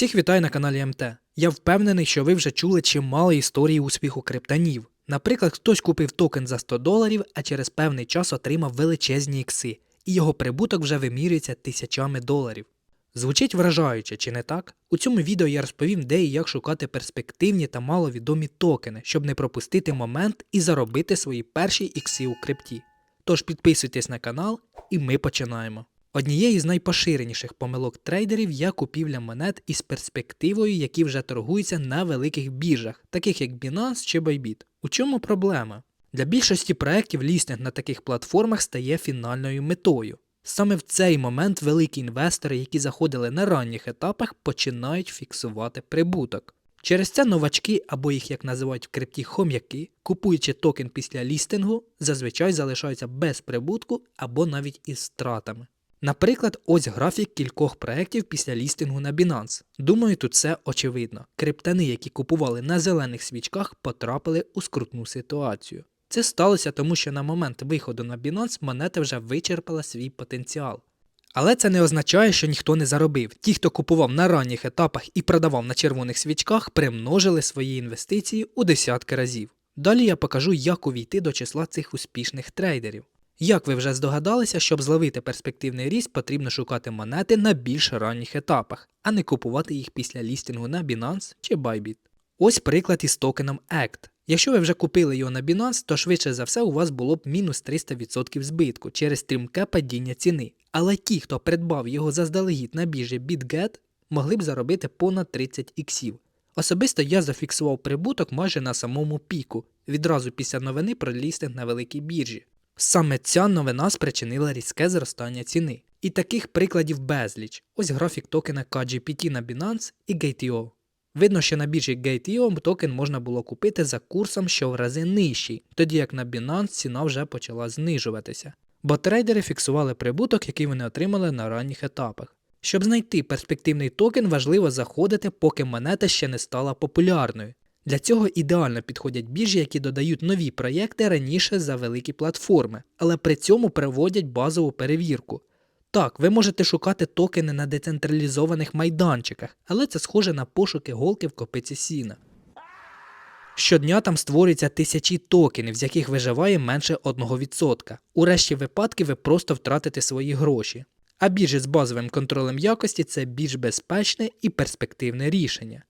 Всіх вітаю на каналі МТ. Я впевнений, що ви вже чули чимало історій успіху криптонів. Наприклад, хтось купив токен за 100 доларів, а через певний час отримав величезні ікси, і його прибуток вже вимірюється тисячами доларів. Звучить вражаюче, чи не так? У цьому відео я розповім, де і як шукати перспективні та маловідомі токени, щоб не пропустити момент і заробити свої перші ікси у крипті. Тож підписуйтесь на канал, і ми починаємо. Однією з найпоширеніших помилок трейдерів є купівля монет із перспективою, які вже торгуються на великих біржах, таких як Binance чи Bybit. У чому проблема? Для більшості проєктів лістинг на таких платформах стає фінальною метою. Саме в цей момент великі інвестори, які заходили на ранніх етапах, починають фіксувати прибуток. Через це новачки, або їх як називають в крипті хом'яки, купуючи токен після лістингу, зазвичай залишаються без прибутку або навіть із стратами. Наприклад, ось графік кількох проєктів після лістингу на Binance. Думаю, тут все очевидно. Криптани, які купували на зелених свічках, потрапили у скрутну ситуацію. Це сталося тому, що на момент виходу на Binance монета вже вичерпала свій потенціал. Але це не означає, що ніхто не заробив. Ті, хто купував на ранніх етапах і продавав на червоних свічках, примножили свої інвестиції у десятки разів. Далі я покажу, як увійти до числа цих успішних трейдерів. Як ви вже здогадалися, щоб зловити перспективний ріст, потрібно шукати монети на більш ранніх етапах, а не купувати їх після лістингу на Binance чи Bybit. Ось приклад із токеном ACT. Якщо ви вже купили його на Binance, то швидше за все у вас було б мінус 300% збитку через стрімке падіння ціни. Але ті, хто придбав його заздалегідь на біржі BitGet, могли б заробити понад 30 іксів. Особисто я зафіксував прибуток майже на самому піку, відразу після новини про лістинг на великій біржі. Саме ця новина спричинила різке зростання ціни. І таких прикладів безліч. Ось графік токена KGPT на Binance і Gate.io. Видно, що на біржі Gate.io токен можна було купити за курсом, що в рази нижчий, тоді як на Binance ціна вже почала знижуватися. Бо трейдери фіксували прибуток, який вони отримали на ранніх етапах. Щоб знайти перспективний токен, важливо заходити, поки монета ще не стала популярною. Для цього ідеально підходять біржі, які додають нові проєкти раніше за великі платформи, але при цьому проводять базову перевірку. Так, ви можете шукати токени на децентралізованих майданчиках, але це схоже на пошуки голки в копиці сіна. Щодня там створюються тисячі токенів, з яких виживає менше 1%. У решті випадків ви просто втратите свої гроші. А біржі з базовим контролем якості це більш безпечне і перспективне рішення.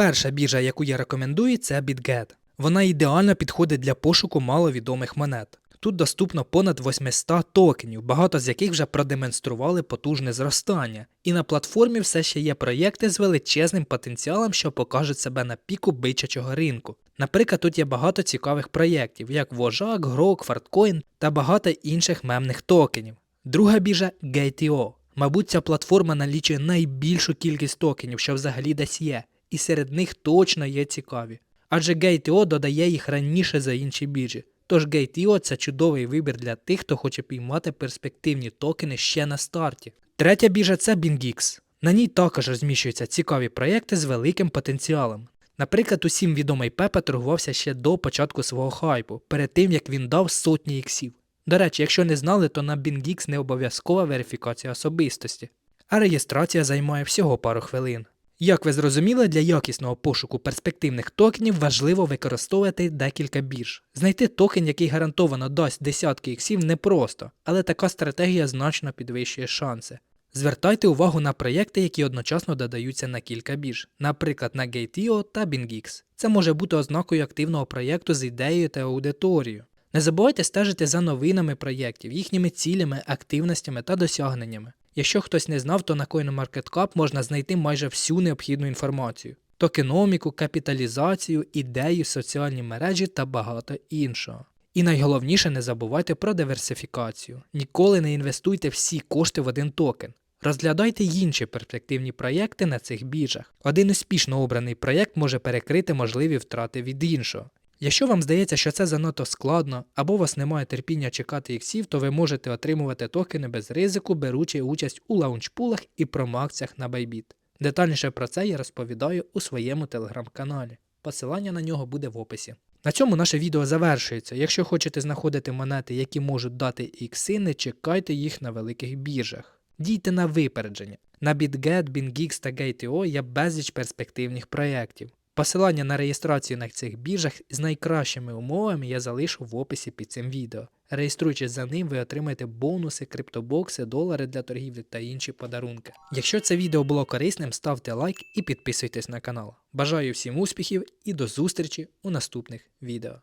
Перша біржа, яку я рекомендую, це BitGet. Вона ідеально підходить для пошуку маловідомих монет. Тут доступно понад 800 токенів, багато з яких вже продемонстрували потужне зростання. І на платформі все ще є проєкти з величезним потенціалом, що покажуть себе на піку бичачого ринку. Наприклад, тут є багато цікавих проєктів, як Вожак, Грок, Фарткоін та багато інших мемних токенів. Друга біржа Gate.io. Мабуть, ця платформа налічує найбільшу кількість токенів, що взагалі десь є, і серед них точно є цікаві. Адже Gate.io додає їх раніше за інші біржі. Тож Gate.io – це чудовий вибір для тих, хто хоче піймати перспективні токени ще на старті. Третя біржа це BingX. На ній також розміщуються цікаві проєкти з великим потенціалом. Наприклад, усім відомий Пепе торгувався ще до початку свого хайпу, перед тим як він дав сотні іксів. До речі, якщо не знали, то на BingX не обов'язкова верифікація особистості, а реєстрація займає всього пару хвилин. Як ви зрозуміли, для якісного пошуку перспективних токенів важливо використовувати декілька бірж. Знайти токен, який гарантовано дасть десятки іксів, непросто, але така стратегія значно підвищує шанси. Звертайте увагу на проєкти, які одночасно додаються на кілька бірж, наприклад, на Gate.io та BingX. Це може бути ознакою активного проєкту з ідеєю та аудиторією. Не забувайте стежити за новинами проєктів, їхніми цілями, активностями та досягненнями. Якщо хтось не знав, то на CoinMarketCap можна знайти майже всю необхідну інформацію: токеноміку, капіталізацію, ідею, соціальні мережі та багато іншого. І найголовніше не забувайте про диверсифікацію. Ніколи не інвестуйте всі кошти в один токен. Розглядайте інші перспективні проєкти на цих біржах. Один успішно обраний проєкт може перекрити можливі втрати від іншого. Якщо вам здається, що це занадто складно, або у вас немає терпіння чекати іксів, то ви можете отримувати токени без ризику, беручи участь у лаунчпулах і промакціях на Bybit. Детальніше про це я розповідаю у своєму телеграм-каналі. Посилання на нього буде в описі. На цьому наше відео завершується. Якщо хочете знаходити монети, які можуть дати ікси, не чекайте їх на великих біржах. Дійте на випередження. На BitGet, BingX та Gate.io є безліч перспективних проєктів. Посилання на реєстрацію на цих біржах з найкращими умовами я залишу в описі під цим відео. Реєструючись за ним, ви отримаєте бонуси, криптобокси, долари для торгівлі та інші подарунки. Якщо це відео було корисним, ставте лайк і підписуйтесь на канал. Бажаю всім успіхів і до зустрічі у наступних відео.